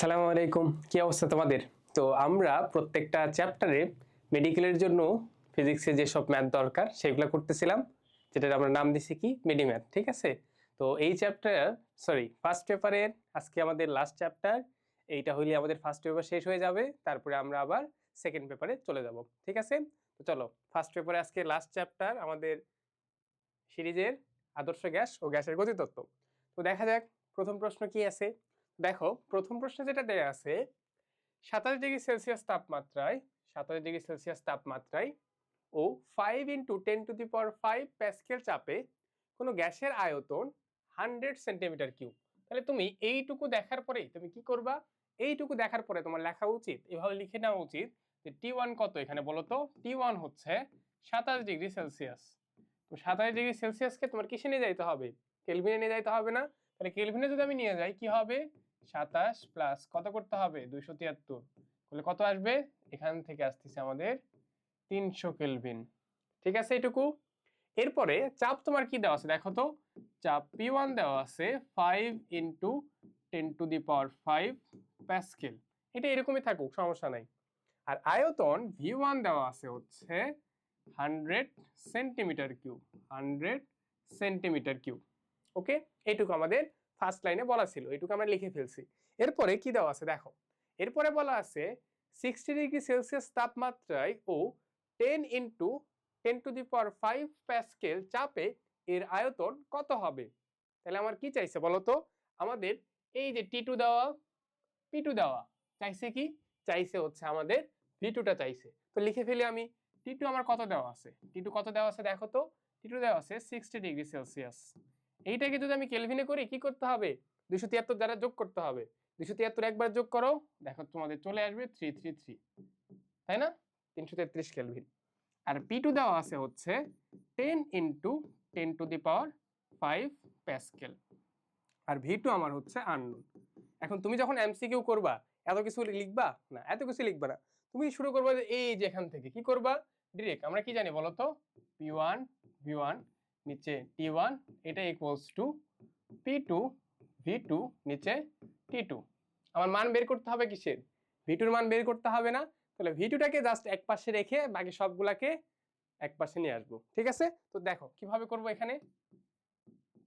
সালামু আলাইকুম, কি অবস্থা তোমাদের? তো আমরা প্রত্যেকটা চ্যাপ্টারে মেডিকেলের জন্য ফিজিক্সে যেসব ম্যাথ দরকার সেগুলো করতেছিলাম, যেটার আমরা নাম দিছি কি? মেডিম্যাথ, ঠিক আছে? তো এই চ্যাপ্টার সরি ফার্স্ট পেপারের আজকে আমাদের লাস্ট চ্যাপ্টার এইটা হইলে আমাদের ফার্স্ট পেপার শেষ হয়ে যাবে, তারপরে আমরা আবার সেকেন্ড পেপারে চলে যাব, ঠিক আছে? তো চলো ফার্স্ট পেপারে আজকে লাস্ট চ্যাপ্টার আমাদের সিরিজের আদর্শ গ্যাস ও গ্যাসের গতিতত্ত্ব। তো দেখা যাক, প্রথম প্রশ্ন কি আছে? দেখো, প্রথম প্রশ্নে যেটা দেয়া আছে, সাতাশ ডিগ্রি সেলসিয়াস তাপমাত্রায়, সাতাশ ডিগ্রি সেলসিয়াস তাপমাত্রায় ও five into ten to the power five pascal চাপে কোনো গ্যাসের আয়তন হান্ড্রেড সেন্টিমিটার কিউব তাহলে তুমি এইটুকু দেখার পরেই তুমি কি করবা? এইটুকু দেখার পরে তোমার লেখা উচিত, এভাবে লিখে নেওয়া উচিত যে টি ওয়ান কত এখানে বলো তো টি ওয়ান হচ্ছে সাতাশ ডিগ্রি সেলসিয়াস। তো সাতাশ ডিগ্রি সেলসিয়াসকে তোমার কিসে নিয়ে যাইতে হবে? কেলভিনে নিয়ে যাইতে হবে না? তাহলে কেলভিনে যদি আমি নিয়ে যাই, কি হবে? সাতাশ প্লাস কত করতে হবে? দুইশো তিয়াত্তর। তাহলে কত আসবে? এখান থেকে আসতেছে আমাদের তিনশো কেলভিন। ঠিক আছে এটুকু? এরপরে চাপ তোমার কি দেওয়া আছে? দেখো তো, চাপ পি ওয়ান দেওয়া আছে five into ten to the power five pascal এটা এরকমই থাকুক, সমস্যা নাই। আর আয়তন ভি ওয়ান দেওয়া আছে হচ্ছে hundred centimetre cube hundred centimetre cube okay? এইটুকু আমাদের ফার্স্ট লাইনে বলা ছিল এইটুকু আমরা লিখে ফেলছি। এরপরে কি দেওয়া আছে? দেখো, এরপরে বলা আছে সিক্সটি ডিগ্রি সেলসিয়াস তাপমাত্রায় ও ten into ten to the power five pascal চাপে এর আয়তন কত হবে? তাহলে আমার কি চাইছে বলো তো? আমাদের এই যে টি টু দেওয়া পি টু দেওয়া, চাইছে কি? চাইছে হচ্ছে আমাদের ভি টুটা চাইছে। তো লিখে ফেলি আমি টি টু আমার কত দেওয়া আছে? টি টু কত দেওয়া আছে দেখো তো? টি টু দেওয়া আছে সিক্সটি ডিগ্রি সেলসিয়াস এইটাকে যদি আমি কেলভিনে করি, কি করতে হবে? দুশো তিয়াত্তর দ্বারা যোগ করতে হবে। দুশো তিয়াত্তর একবার যোগ করো। দেখো তোমাদের চলে আসবে থ্রি থ্রি থ্রি তাই না? তিনশো তেত্রিশ কেলভিন আর পি টু দেওয়া আছে হচ্ছে ten into ten to the power five pascal R V two আমার হচ্ছে আননোন এখন তুমি যখন এমসিকিউ করবা, এত কিছু লিখবা? না, এত কিছু লিখবা না। তুমি শুরু করবা যে এই যে এখান থেকে। কি করবা? ডিরেক্ট আমরা কি জানি বলো তো পি ওয়ান ভি ওয়ান নিচে টি ওয়ান এটা equals to P two V two নিচে টি টু আমার মান বের করতে হবে কিসের? ভি টুর মান বের করতে হবে না। তাহলে ভি টুটাকে জাস্ট এক পাশে রেখে বাকি সবগুলাকে এক পাশে নিয়ে আসব। ঠিক আছে? তো দেখো, কীভাবে করব এখানে?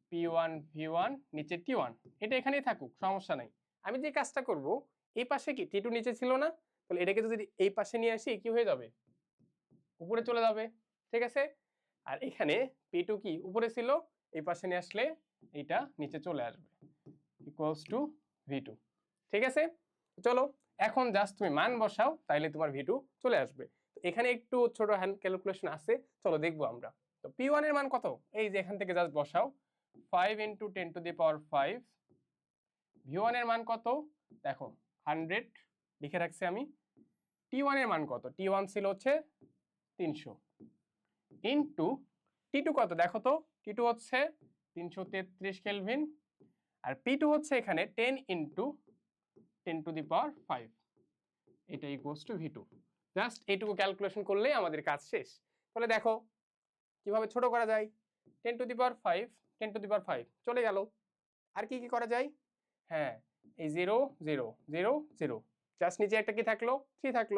পি ওয়ান ভি ওয়ান নিচে টি ওয়ান এটা এখানেই থাকুক, সমস্যা নাই। আমি যে কাজটা করব, এই পাশে কি? টি টু নিচে ছিল না? তাহলে এটাকে যদি এই পাশে নিয়ে আসি কি হয়ে যাবে? উপরে চলে যাবে। ঠিক আছে? আর এখানে পি টু কি? উপরে ছিল, এই পাশে নিয়ে আসলে এটা নিচে চলে আসবে। ইকুয়ালস টু ভি টু ঠিক আছে? চলো, এখন জাস্ট তুমি মান বসাও, তাইলে তোমার ভি টু চলে আসবে। তো এখানে একটু ছোট হ্যান্ড ক্যালকুলেশন আছে, চলো দেখব আমরা। তো পি ওয়ানের মান কত? এই যে এখান থেকে জাস্ট বসাও। Five into ten to the power five V ওয়ানের মান কত? দেখো হান্ড্রেড লিখে রাখছি আমি। টি ওয়ানের মান কত? টি ওয়ান ছিল হচ্ছে তিনশো। ইন্টু টি টু কত? দেখো তো টি টু হচ্ছে তিনশো তেত্রিশ কেলভিন আর পি টু হচ্ছে এখানে ten into ten to the power five এটা equals to V two just এইটুকু ক্যালকুলেশন করলেই আমাদের কাজ শেষ। তাহলে দেখো, কীভাবে ছোট করা যায়? Ten to the power five ten to the power five চলে গেল। আর কি কি করা যায়? হ্যাঁ এই zero zero zero zero just নিচে একটা কি থাকল? থ্রি থাকল।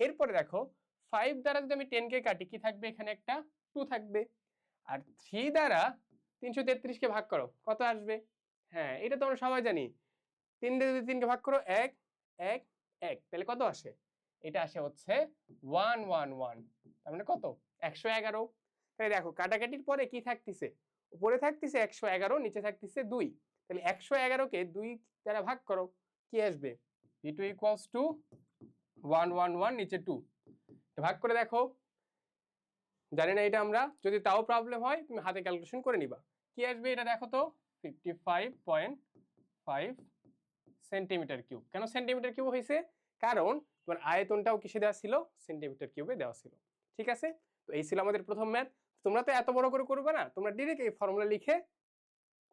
এরপরে দেখো ফাইভ দ্বারা যদি আমি টেনকে কাটি, কি থাকবে এখানে একটা? টু থাকবে। আর থ্রি দ্বারা তিনশো তেত্রিশকে ভাগ করো, কত আসবে? হ্যাঁ এটা তো আমরা সবাই জানি। তিন দিয়ে যদি তিনকে ভাগ করো, এক এক এক, তাহলে কত আসে? এটা আসে হচ্ছে ওয়ান ওয়ান ওয়ান তার মানে কত? একশো এগারো। তাহলে দেখো, কাটাকাটির পরে কি থাকতেছে? উপরে থাকতেছে একশো এগারো, নিচে থাকতেছে দুই। তাহলে একশো এগারোকে দুই দ্বারা ভাগ করো, কি আসবে? V two equals to one one one নিচে টু ভাগ করে দেখো। জানি না এটা আমরা, যদি তাও প্রবলেম হয়, তুমি হাতে ক্যালকুলেশন করে নিবা। কি আসবে এটা দেখো তো? Fifty five point five centimetre cube কেন সেন্টিমিটার কিউব হয়েছে কারণ তোমার আয়তনটাও কিসে দেওয়া ছিল? সেন্টিমিটার কিউবে দেওয়া ছিল। ঠিক আছে? তো এই ছিল আমাদের প্রথম ম্যাথ তোমরা তো এত বড় করে করবে না, তোমরা ডিরেক্ট এই ফর্মুলা লিখে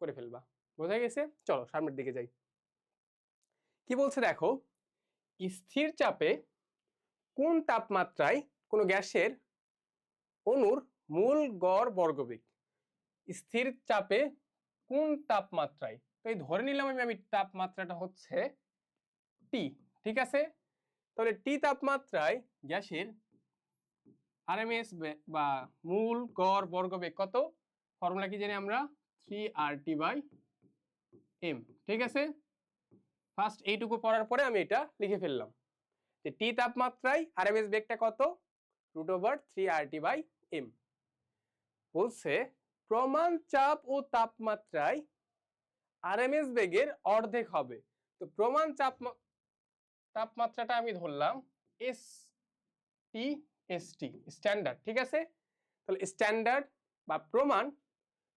করে ফেলবা। বোঝা গেছে? চলো সামনের দিকে যাই। কি বলছে দেখো? স্থির চাপে কোন তাপমাত্রায় কোনো গ্যাসের অণুর মূল গড় বর্গবেগ স্থির চাপে কোন তাপমাত্রায়? তো এই ধরে নিলাম আমি আমি তাপমাত্রাটা হচ্ছে টি ঠিক আছে? তাহলে টি তাপমাত্রায় গ্যাসের আরএমএস বা মূল গড় বর্গবেগ কত? ফর্মুলা কি জানি আমরা? Three R T by M ঠিক আছে? ফার্স্ট এইটুকু পড়ার পরে আমি এটা লিখে ফেললাম। টি তাপমাত্রায় আরএমএস বেগটা কত? Root over three R T by M বলছে, প্রমাণ চাপ ও তাপমাত্রায় আরএমএস বেগের অর্ধেক হবে। তো প্রমাণ চাপ তাপমাত্রাটা আমি ধরলাম S T S T standard ঠিক আছে? তাহলে স্ট্যান্ডার্ড বা প্রমাণ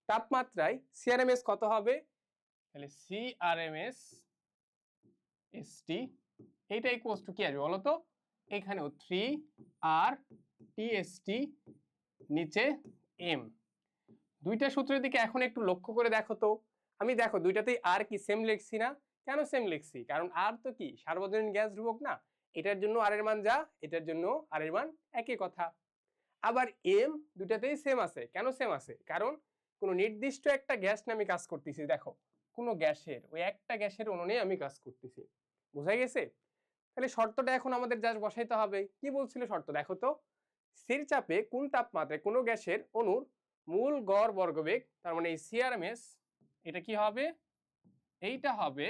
তাপমাত্রায় সিআরএমএস কত হবে? তাহলে সিআরএমএস এস টি এইটা ইকুয়ালস টু কি আসবে বলতো? এখানেও থ্রি আর টিএসটি নিচে এম দুইটা সূত্রের দিকে এখন একটু লক্ষ্য করে দেখো তো। আমি দেখো দুইটাতেই আর কি সেম লিখছি না? কেন সেম লিখছি? কারণ আর তো কি? সার্বজনীন গ্যাস ধ্রুবক না? এটার জন্য আর এর মান যা, এটার জন্য আর এর মান একই কথা। আবার এম দুইটাতেই সেম আছে। কেন সেম আছে? কারণ কোনো নির্দিষ্ট একটা গ্যাস নিয়ে আমি কাজ করতেছি, দেখো। কোনো গ্যাসের, ওই একটা গ্যাসের অনুনে আমি কাজ করতেছি। বোঝা গেছে? তাহলে শর্তটা এখন আমাদের জাস্ট বসাইতে হবে। কি বলছিল শর্ত? দেখো তো, স্থির চাপে কোন তাপমাত্রায় কোনো গ্যাসের অণুর মূল গড় বর্গবেগ, তার মানে এই সিআরএমএস এটা কি হবে? এইটা হবে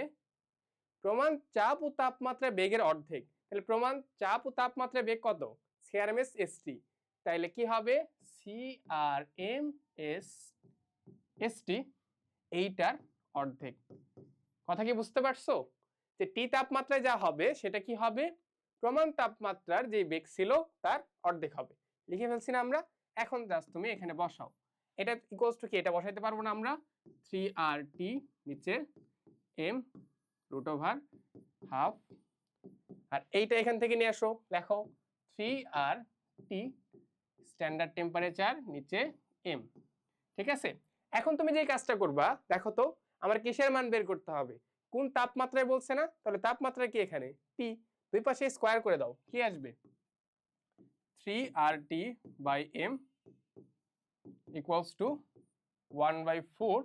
প্রমাণ চাপ ও তাপমাত্রা বেগের অর্ধেক। তাহলে প্রমাণ চাপ ও তাপমাত্রা বেগ কত? সিআরএমএস এসটি তাহলে কি হবে? সিআরএম এস এসটি এইটার অর্ধেক। কথা কি বুঝতে পারছ? যে টি তাপমাত্রায় যা হবে সেটা কি হবে? প্রমাণ তাপমাত্রার যে বেগ ছিল তার অর্ধেক হবে। লিখে ফেলছি না আমরা? এখন জাস্ট তুমি এখানে বসাও। এটা ইকুয়ালস টু কি? এটা বসাইতে পারব না আমরা? থ্রি আর টি নিচে এম রুট ওভার হাফ আর এইটা এখান থেকে নিয়ে আসো। লেখো three R T standard temperature নিচে এম ঠিক আছে? এখন তুমি যে কাজটা করবা, দেখো তো, আমার কিসের মান বের করতে হবে? কোন তাপমাত্রায় বলছে না? তাহলে তাপমাত্রা কি এখানে? টি দুই পাশে স্কোয়ার করে দাও, কি আসবে? Three R T by M equals to one by four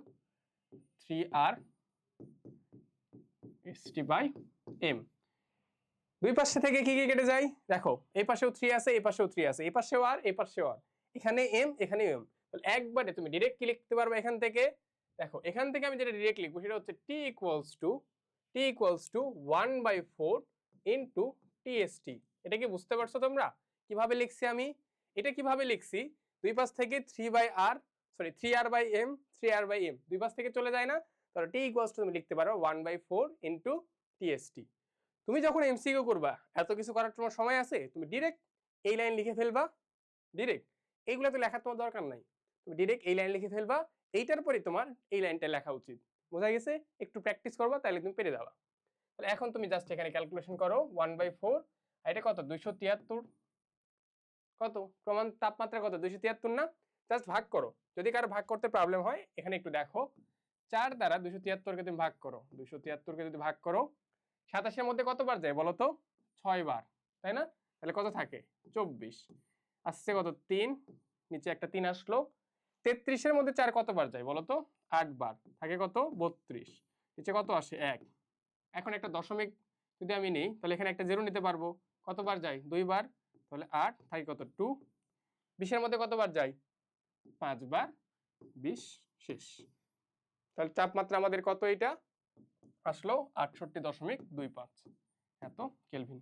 three R S T by M দুই পাশে থেকে কি কি কেটে যায়? দেখো, এই পাশেও থ্রি আছে, এই পাশেও থ্রি আছে, এই পাশেও আর এই পাশেও আর এখানে এম এখানে এম একবারে তুমি ডিরেক্ট কি লিখতে পারবে এখান থেকে? দেখো, এখান থেকে আমি যেটা ডিরেক্ট লিখব সেটা হচ্ছে T equals to T equals to one by four into TST এটা কি বুঝতে পারছ তোমরা? কীভাবে লিখছি আমি? এটা কীভাবে লিখছি? দুই পাশ থেকে three by R sorry three R by M three R by M দুই পাশ থেকে চলে যায় না? তাহলে টি ইকুয়ালস টু তুমি লিখতে পারো one by four into TST তুমি যখন এমসিকিউ করবা, এত কিছু করার তোমার সময় আছে? তুমি ডিরেক্ট এই লাইন লিখে ফেলবা। ডিরেক্ট এইগুলো তো লেখার তোমার দরকার নাই। তুমি ডিরেক্ট এই লাইন লিখে ফেলবা। এইটার পরে তোমার এই লাইনটা লেখা উচিত। বোঝা গেছে? একটু প্র্যাকটিস করবা তাহলে তুমি পেরে যাবা। তাহলে এখন তুমি জাস্ট এখানে ক্যালকুলেশন করো ওয়ান বাই ফোর এটা কত? দুইশো তিয়াত্তর। কত? প্রমাণ তাপমাত্রা কত? দুইশো তিয়াত্তর না? জাস্ট ভাগ করো। যদি কারও ভাগ করতে প্রবলেম হয়, এখানে একটু দেখো। চার দ্বারা দুইশো তিয়াত্তরকে তুমি ভাগ করো। দুইশো তিয়াত্তরকে যদি ভাগ করো, সাতাশের মধ্যে কতবার যায় বলো তো? ছয় বার তাই না? তাহলে কত থাকে? চব্বিশ। আসছে কত? তিন। নিচে একটা তিন আসলো। তেত্রিশের মধ্যে চার কতবার যায় বলো তো? আট বার থাকে কত? বত্রিশ। নিচে কত আসে? এক। এখন একটা দশমিক যদি আমি নিই, তাহলে এখানে একটা জিরো নিতে পারব। কতবার যায়? দুইবার। তাহলে আট থাকে কত? টু বিশের মধ্যে কতবার যায়? পাঁচবার। বিশ শেষ। তাহলে তাপমাত্রা আমাদের কত এটা আসলো আটষট্টি দশমিক দুই পাঁচ। এত কেলভিন।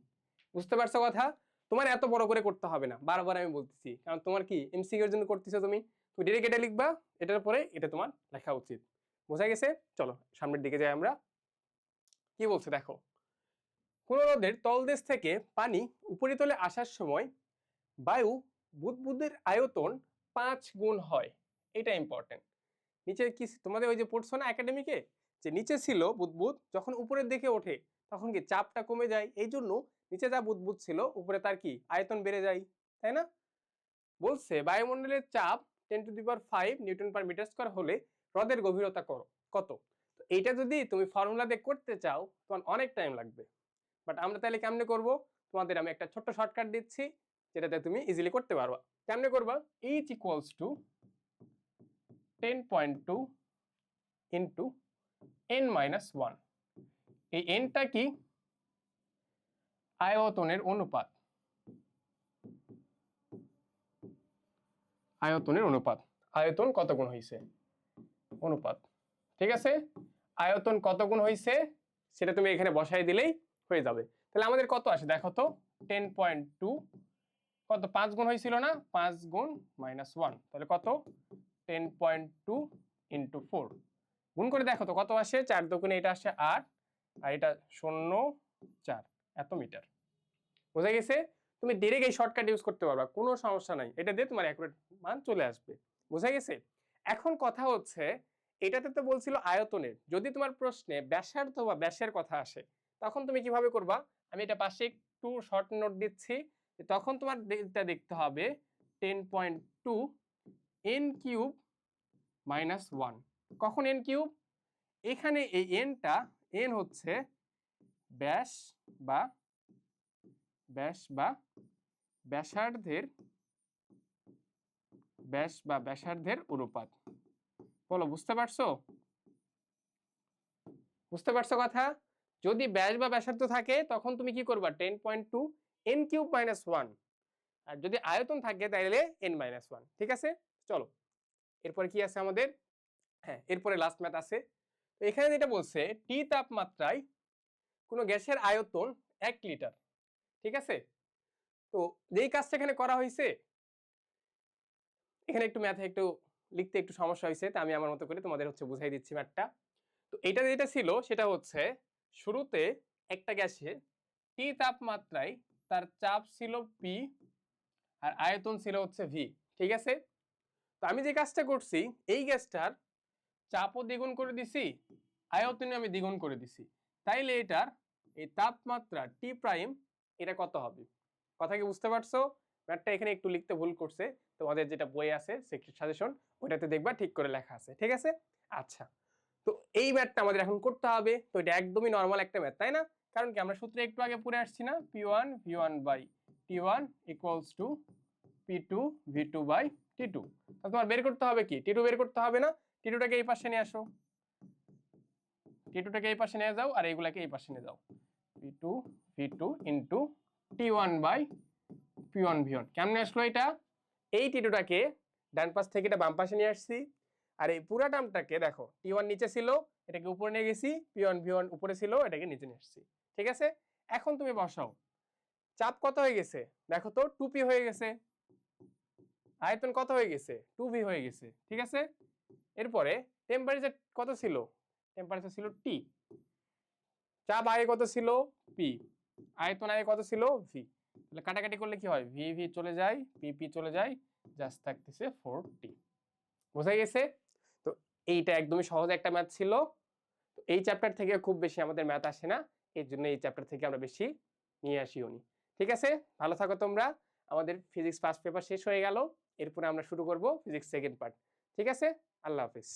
বুঝতে পারছ কথা? তোমার এত বড় করে করতে হবে না। বারবার আমি বলতেছি। কারণ তোমার কি? এমসিকিউর জন্য করতেছো তুমি? তুমি ডিরেক্ট এটা লিখবা, এটার পরে এটা তোমার লেখা উচিত। বোঝা গেছে? চলো, সামনের দিকে যাই আমরা। কি বলছে দেখো? কোন নদের তলদেশ থেকে পানি উপরিতলে আসার সময় বায়ু বুদবুদের আয়তন পাঁচ গুণ হয়। এটা ইম্পর্টেন্ট নিচে কি তোমাদের ওই যে পড়ছো না একাডেমিকে যে নিচে ছিল বুদবুদ, যখন উপরের দিকে ওঠে, তখন কি চাপটা কমে যায়? এই জন্য নিচে যা বুদবুদ ছিল, উপরে তার কি? আয়তন বেড়ে যায়, তাই না? বলছে বায়ুমণ্ডলের চাপ ten to the power five newton per metre square হলে হ্রদের গভীরতা করো, কত? তো এইটা যদি তুমি ফর্মুলা দিয়ে করতে চাও, তোমার অনেক টাইম লাগবে। বাট আমরা তাহলে কেমনে করব? তোমাদের আমি একটা ছোট্ট শর্টকাট দিচ্ছি, যেটাতে তুমি ইজিলি করতে পারবা। কেমনে করবা? H equals to ten point two into N minus one এই এনটা কি? আয়তনের অনুপাত। আয়তনের অনুপাত। আয়তন কত গুণ হয়েছে অনুপাত। ঠিক আছে? আয়তন কত গুণ হয়েছে সেটা তুমি এখানে বসাই দিলেই হয়ে যাবে। তাহলে আমাদের কত আসে? দেখো তো টেন পয়েন্ট টু কত? পাঁচ গুণ হয়েছিল না? পাঁচ গুণ মাইনাস ওয়ান তাহলে কত? Ten point two into four গুণ করে দেখো তো, কত আসে? চার দোকানে এটা আসে আট, আর এটা শূন্য, চার। এত মিটার। বোঝা গেছে? তুমি ডিরেক্ট এই শর্টকাট ইউজ করতে পারবা, কোনো সমস্যা নাই। এটা দিয়ে তোমার অ্যাকুরেট মান চলে আসবে। বোঝা গেছে? এখন কথা হচ্ছে, এটাতে তো বলছিল আয়তনের। যদি তোমার প্রশ্নে ব্যাসার্ধ বা ব্যাসের কথা আসে, তখন তুমি কীভাবে করবা? আমি এটা পাশে একটু শর্ট নোট দিচ্ছি। তখন তোমার এটা দেখতে হবে ten point two N cube minus one কখন এন কিউব এখানে এই এনটা এন হচ্ছে ব্যাস বা ব্যাস বা ব্যাসার্ধের, ব্যাস বা ব্যাসার্ধের অনুপাত। বলো, বুঝতে পারছ? বুঝতে পারছ কথা? যদি ব্যাস বা ব্যাসার্ধ থাকে, তখন তুমি কি করবা? Ten point two N cube minus one. আর যদি আয়তন থাকে তাহলে এন মাইনাস ওয়ান। ঠিক আছে? চলো। এরপরে কি আছে আমাদের? হ্যাঁ এরপরে লাস্ট ম্যাথ আছে। এখানে যেটা বলছে টি তাপমাত্রায় কোনো গ্যাসের আয়তন এক লিটার। ঠিক আছে? তো যেই কাজটা এখানে করা হয়েছে এখানে একটু ম্যাথে একটু লিখতে একটু সমস্যা হয়েছে তা আমি আমার মতো করে তোমাদের হচ্ছে বুঝাই দিচ্ছি ম্যাথটা তো এটা যেটা ছিল সেটা হচ্ছে শুরুতে একটা গ্যাসে টি তাপমাত্রায় তার চাপ ছিল পি আর আয়তন ছিল হচ্ছে ভি ঠিক আছে? তো আমি যে কাজটা করছি, এই গ্যাসটার চাপও দ্বিগুণ করে দিছি আয়তনে আমি দ্বিগুণ করে দিছি। তাইলে এটার এই তাপমাত্রা টি প্রাইম এটা কত হবে? কথা কি বুঝতে পারছ? ম্যাথটা এখানে একটু লিখতে ভুল করছে। তোমাদের যেটা বই আছে সেক্রেট সাজেশন ওইটাতে দেখবা ঠিক করে লেখা আছে, ঠিক আছে? আচ্ছা তো এই ম্যাথটা আমাদের এখন করতে হবে। তো এটা একদমই নর্মাল একটা ম্যাথ তাই না? কারণ কি আমরা সূত্রে একটু আগে পড়ে আসছি না? P one V one by T one equals to P two V two by T two তোমার বের করতে হবে কি? টি টু বের করতে হবে না? টি টুটাকে এই পাশে নিয়ে আসো। টি টুটাকে এই পাশে নিয়ে যাও আর এইগুলাকে এই পাশে নিয়ে যাও। P two V two into T one by P one V one কেমন আসলো এটা? এই টি টুটাকে ডান পাশ থেকে এটা বাম পাশে নিয়ে আসছি। আর এই পুরা টার্মটাকে দেখো টি ওয়ান নিচে ছিল, এটাকে উপরে নিয়ে গেছি পি ওয়ান ভি ওয়ান উপরে ছিল, এটাকে নিচে নিয়ে আসছি। ঠিক আছে? এখন তুমি বসাও। চাপ কত হয়ে গেছে? দেখো তো টু হয়ে গেছে। আয়তন কত হয়ে গেছে? টু ভি হয়ে গেছে। ঠিক আছে? এরপরে টেম্পারেচার কত ছিল? টেম্পারেচার ছিল টি চাপ আগে কত ছিল? পি আয়তন আগে কত ছিল? ভি তাহলে কাটাকাটি করলে কি হয়? ভি ভি চলে যায় পি পি চলে যায় জাস্ট থাকতেছে ফোর টি বোঝা গেছে? তো এইটা একদমই সহজ একটা ম্যাথ ছিল। তো এই চ্যাপ্টার থেকে খুব বেশি আমাদের ম্যাথ আসে না। এর জন্য এই চ্যাপ্টার থেকে আমরা বেশি নিয়ে আসি উনি ঠিক আছে? ভালো থাকো তোমরা। আমাদের ফিজিক্স ফার্স্ট পেপার শেষ হয়ে গেল। এরপরে আমরা শুরু করব ফিজিক্স সেকেন্ড পার্ট ঠিক আছে? আল্লাহ হাফিজ।